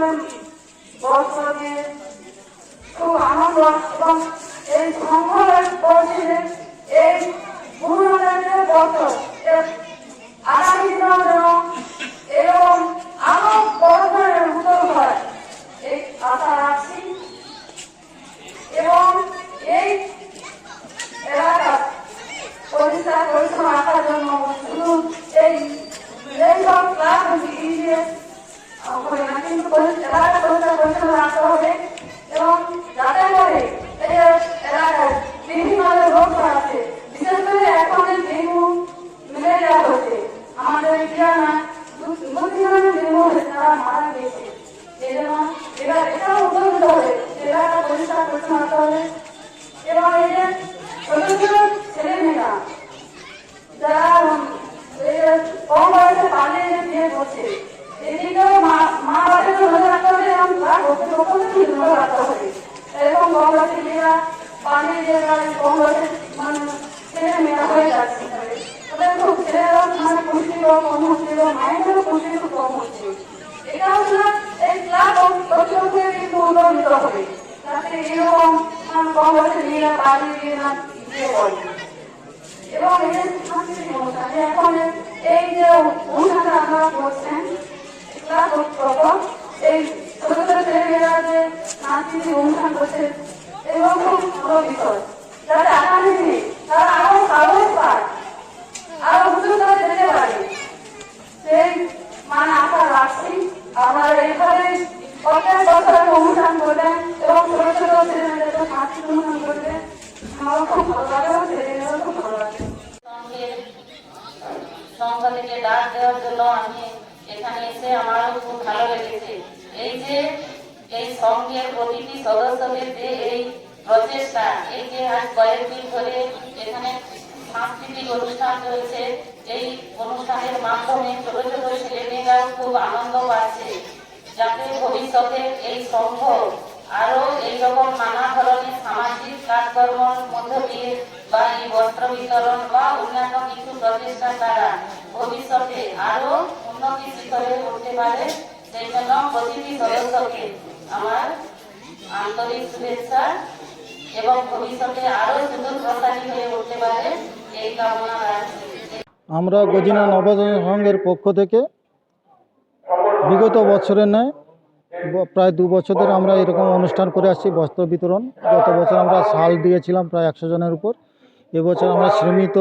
দিয়ে খুব আনন্দ এবং এই সংগ্রহের পরিস্থিতি এই গুরুনাথের বছর আগামী দিনের জন্য এরকম আরও বড় ধরনের উদ্যোগ হয় এই আশা রাখছি এবং এই এলাকা পরিষ্কার পরিচ্ছন্ন রাখার জন্য শুধু এই যেসব ক্লাস ইডিএস হবে না কিন্তু পরি- এলাকা পরিষ্কার পরিচ্ছন্ন রাখতে হবে এবং যাতে করে এই যে এলাকায় বিভিন্ন রোগ ছড়াচ্ছে বিশেষ করে এখন এই ডেঙ্গু ম্যালেরিয়া হচ্ছে আমাদের গ্রামে দু তিন ধরনের ডেঙ্গু হয়েছে তারা মারা গিয়েছে এই জন্য এবার এটাও উদ্যোগ নিতে হবে এলাকা পরিষ্কার পরিচ্ছন্ন রাখতে হবে এবং এই যে ছোট ছোট ছেলেমেয়েরা যারা এই যে কম বয়সে পালিয়ে যে বিয়ে করছে এদিকেও মা মা বাবাকে নজর রাখতে হবে এবং তার কর্তৃপক্ষকে নজর রাখতে হবে এরকম কম বয়সে মেয়েরা পালিয়ে যে তারা কম বয়সে মানে ছেলে মেয়েরা হয়ে যাচ্ছে তাদের খুব ছেলেরাও মানে পুষ্টিও কম হচ্ছে এবং মায়েদেরও পুষ্টি খুব কম হচ্ছে এটা হচ্ছে না এই ক্লাব কর্তৃপক্ষের কিন্তু উদ্যোগ নিতে হবে যাতে এরকম মানে মেয়েরা পালিয়ে গিয়ে না বিয়ে করে এবং যে সাংস্কৃতিক অনুষ্ঠান যে এখন এই যে অনুষ্ঠানটা আপনারা করছেন ক্লাস এই ছোট ছোট ছেলেমেয়েরা যে সাংস্কৃতিক অনুষ্ঠান করছে এবং খুব ভালো বিষয় যাতে আগামী দিনে তারা আরও সাহস পায় আরও উচ্চতর যেতে পারে সেই মানে আশা রাখছি আপনারা এইভাবে প্রত্যেক বছর অনুষ্ঠান করবেন এবং ছোট ছোট ছেলেমেয়েদের সাংস্কৃতিক অনুষ্ঠান করবেন আমারও খুব ভালো লাগে এবং ছেলেমেয়েরাও খুব ভালো লাগে সঙ্গে সঙ্গ থেকে ডাক দেওয়ার জন্য আমি এখানে এসে আমারও খুব ভালো লেগেছে। এই যে, এই সঙ্গের প্রতিটি সদস্যদের যে এই প্রচেষ্টা, এই যে আজ কয়েকদিন ধরে এখানে সাংস্কৃতিক অনুষ্ঠান চলছে, এই অনুষ্ঠানের মাধ্যমে ছোট ছোট ছেলেমেয়েরাও খুব আনন্দ পাচ্ছে, যাতে ভবিষ্যতে এই সংঘ আরও এইরকম নানা ধরনের সামাজিক কাজকর্মের মধ্য দিয়ে বস্ত্র বিতরণ বা অন্যান্য কিছু প্রচেষ্টার দ্বারা ভবিষ্যতে আরও উন্নতি শিখরে উঠতে পারে প্রতিটি সদস্যকে আমার আন্তরিক শুভেচ্ছা এবং ভবিষ্যতে আরও প্রসারী হয়ে উঠতে পারে এই কামনা আমরা গজিনা নবজন সংঘের পক্ষ থেকে বিগত বছরের ন্যায় ব- প্রায় দু বছর ধরে আমরা এরকম অনুষ্ঠান করে আসছি, বস্ত্র বিতরণ। গত বছর আমরা শাল দিয়েছিলাম প্রায় একশো জনের উপর। এবছর আমরা সীমিত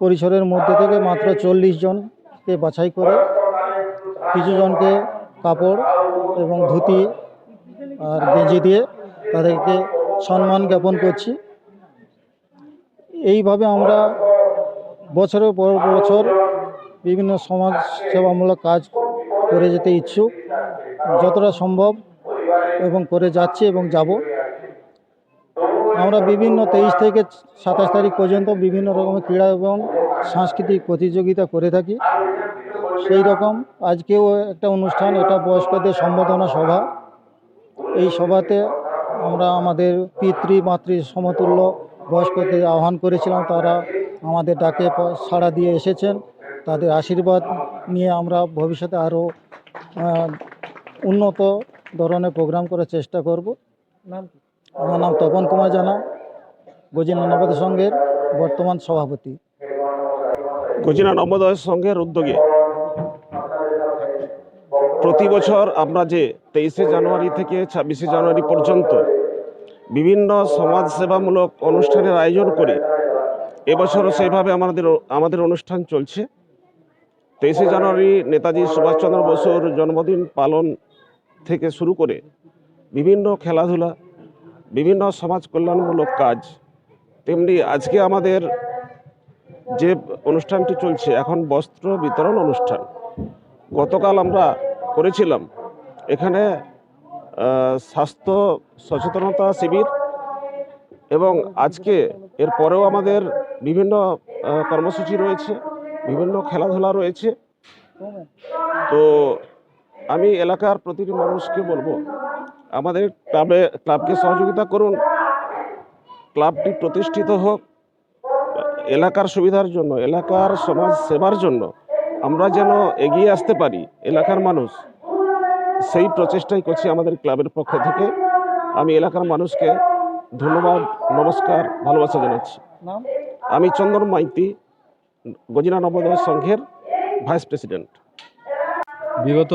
পরিসরের মধ্যে থেকে মাত্র চল্লিশ জনকে বাছাই করে কিছু জনকে কাপড় এবং ধুতি আর গেঞ্জি দিয়ে তাদেরকে সম্মান জ্ঞাপন করছি। এইভাবে আমরা বছরের পর বছর বিভিন্ন সমাজ সেবামূলক কাজ করে যেতে ইচ্ছুক। যতটা সম্ভব এবং করে যাচ্ছি এবং যাব। আমরা বিভিন্ন তেইশ থেকে সাতাশ তারিখ পর্যন্ত বিভিন্ন রকমের ক্রীড়া এবং সাংস্কৃতিক প্রতিযোগিতা করে থাকি। সেই রকম আজকেও একটা অনুষ্ঠান, এটা বয়স্কদের সম্বোধনা সভা। এই সভাতে আমরা আমাদের পিতৃ, মাতৃ সমতুল্য বয়স্কদের আহ্বান করেছিলাম। তারা আমাদের ডাকে সাড়া দিয়ে এসেছেন। তাদের আশীর্বাদ নিয়ে আমরা ভবিষ্যতে আরও উন্নত ধরনের প্রোগ্রাম করার চেষ্টা করব। নাম আমার নাম তপন কুমার জানা, গজিনা নবদ সংঘের বর্তমান সভাপতি। গজিনা নবোদয় সংঘের উদ্যোগে প্রতি বছর আমরা যে তেইশে জানুয়ারি থেকে ছাব্বিশে জানুয়ারি পর্যন্ত বিভিন্ন সমাজসেবামূলক অনুষ্ঠানের আয়োজন করে এবছরও সেইভাবে আমাদের আমাদের অনুষ্ঠান চলছে। তেইশে জানুয়ারি নেতাজি সুভাষচন্দ্র বসুর জন্মদিন পালন থেকে শুরু করে বিভিন্ন খেলাধুলা বিভিন্ন সমাজ কল্যাণমূলক কাজ। তেমনি আজকে আমাদের যে অনুষ্ঠানটি চলছে, এখন বস্ত্র বিতরণ অনুষ্ঠান। গতকাল আমরা করেছিলাম। এখানে স্বাস্থ্য সচেতনতা শিবির এবং আজকে এর পরেও আমাদের বিভিন্ন কর্মসূচি রয়েছে, বিভিন্ন খেলাধুলা রয়েছে। তো আমি এলাকার প্রতিটি মানুষকে বলব আমাদের ক্লাবে ক্লাবকে সহযোগিতা করুন। ক্লাবটি প্রতিষ্ঠিত হোক এলাকার সুবিধার জন্য এলাকার সমাজ সেবার জন্য আমরা যেন এগিয়ে আসতে পারি এলাকার মানুষ। সেই প্রচেষ্টাই করছি আমাদের ক্লাবের পক্ষ থেকে। আমি এলাকার মানুষকে ধন্যবাদ নমস্কার ভালোবাসা জানাচ্ছি। আমি চন্দন মাইতি গজিনা নবোদয় সংঘের ভাইস প্রেসিডেন্ট। বিগত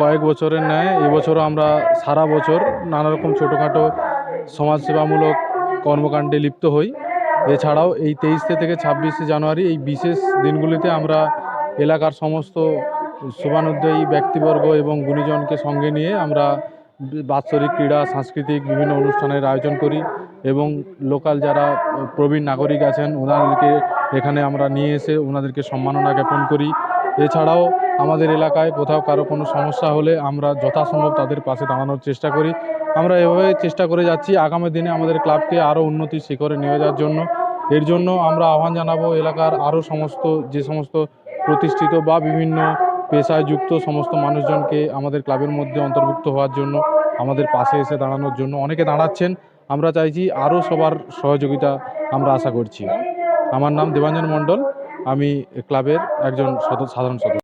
কয়েক বছরের ন্যায় এবছরও আমরা সারা বছর নানা রকম ছোটোখাটো সমাজসেবামূলক কর্মকাণ্ডে লিপ্ত হই। এছাড়াও এই তেইশে থেকে ছাব্বিশে জানুয়ারি, এই বিশেষ দিনগুলিতে আমরা এলাকার সমস্ত শুভানুদ্যয়ী ব্যক্তিবর্গ এবং গুণীজনকে সঙ্গে নিয়ে আমরা বাৎসরিক ক্রীড়া, সাংস্কৃতিক বিভিন্ন অনুষ্ঠানের আয়োজন করি এবং লোকাল যারা প্রবীণ নাগরিক আছেন, ওনাদেরকে এখানে আমরা নিয়ে এসে ওনাদেরকে সম্মাননা জ্ঞাপন করি। এছাড়াও আমাদের এলাকায় কোথাও কারও কোনো সমস্যা হলে আমরা যথাসম্ভব তাদের পাশে দাঁড়ানোর চেষ্টা করি। আমরা এভাবে চেষ্টা করে যাচ্ছি আগামী দিনে আমাদের ক্লাবকে আরও উন্নতির শিখরে নিয়ে যাওয়ার জন্য। এর জন্য আমরা আহ্বান জানাব এলাকার আরও সমস্ত, যে সমস্ত প্রতিষ্ঠিত বা বিভিন্ন পেশায় যুক্ত সমস্ত মানুষজনকে আমাদের ক্লাবের মধ্যে অন্তর্ভুক্ত হওয়ার জন্য, আমাদের পাশে এসে দাঁড়ানোর জন্য অনেকে দাঁড়াচ্ছেন। আমরা চাইছি আরও সবার সহযোগিতা আমরা আশা করছি। আমার নাম দেবাঞ্জন মণ্ডল। আমি ক্লাবের একজন সাধারণ সদস্য।